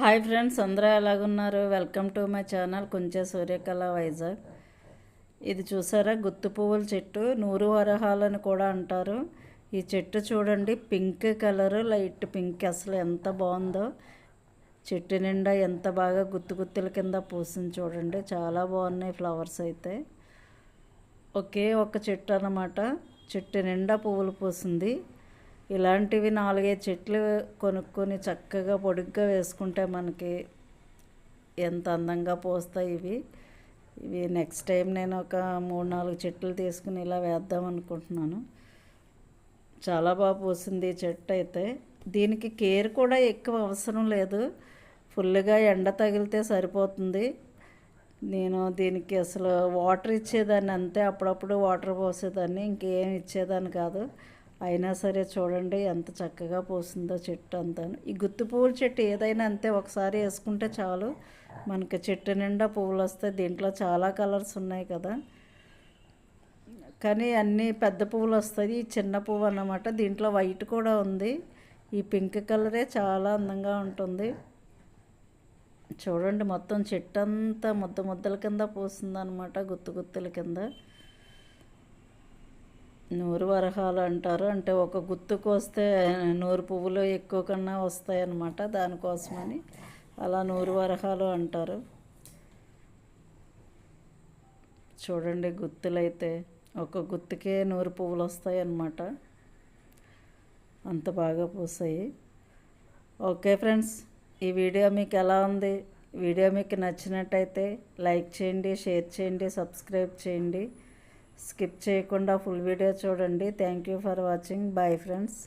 Hi friends అందరూ ఎలాగున్నారు? Welcome to my channel కొంచెం సూర్యకళ వైజాగ్. ఇది చూసారా? గుత్తు పువ్వుల చెట్టు నూరు వరహాలని కూడా అంటారు. ఈ చెట్టు చూడండి పింక్ కలర్ లైట్ పింక్. అసలు ఎంత బాగుందో. చెట్టు నిండా ఎంత బాగా గుత్తు గుత్తుల కింద పూసింది చూడండి. చాలా బాగున్నాయి ఫ్లవర్స్ అయితే. ఒకే ఒక చెట్టు అన్నమాట. చెట్టు నిండా పువ్వులు పూసింది. ఇలాంటివి నాలుగైదు చెట్లు కొనుక్కొని చక్కగా పొడుగ్గా వేసుకుంటే మనకి ఎంత అందంగా పోస్తాయి ఇవి. ఇవి నెక్స్ట్ టైం నేను ఒక మూడు నాలుగు చెట్లు తీసుకుని ఇలా వేద్దాం అనుకుంటున్నాను. చాలా బాగా పూసింది ఈ చెట్టు అయితే. దీనికి కేర్ కూడా ఎక్కువ అవసరం లేదు. ఫుల్గా ఎండ తగిలితే సరిపోతుంది. నేను దీనికి అసలు వాటర్ ఇచ్చేదాన్ని అంతే. అప్పుడప్పుడు వాటర్ పోసేదాన్ని. ఇంకేం ఇచ్చేదాన్ని కాదు. అయినా సరే చూడండి ఎంత చక్కగా పూసిందో చెట్టు అంతా ఈ గుత్తి పువ్వుల చెట్టు ఏదైనా అంతే ఒకసారి వేసుకుంటే చాలు. మనకి చెట్టు నిండా పువ్వులు వస్తాయి దీంట్లో చాలా కలర్స్ ఉన్నాయి కదా. కానీ అన్నీ పెద్ద పువ్వులు వస్తాయి. ఈ చిన్న పువ్వు అన్నమాట. దీంట్లో వైట్ కూడా ఉంది. ఈ పింక్ కలరే చాలా అందంగా ఉంటుంది. చూడండి మొత్తం చెట్టు అంతా ముద్ద ముద్దల కింద పూసిందనమాట గుత్తు గుత్తుల కింద. నూరు వరహాలు అంటారు. అంటే ఒక గుత్తుకు వస్తే నూరు పువ్వులు ఎక్కువ కన్నా వస్తాయన్నమాట దానికోసమని. అలా నూరు వరహాలు అంటారు. చూడండి గుత్తులైతే ఒక గుత్తుకే నూరు పువ్వులు వస్తాయన్నమాట. అంత బాగా పూసాయి. ఓకే ఫ్రెండ్స్ ఈ వీడియో మీకు ఎలా ఉంది? వీడియో మీకు నచ్చినట్టయితే లైక్ చేయండి షేర్ చేయండి సబ్స్క్రైబ్ చేయండి. స్కిప్ చేయకుండా ఫుల్ వీడియో చూడండి. Thank you for watching bye friends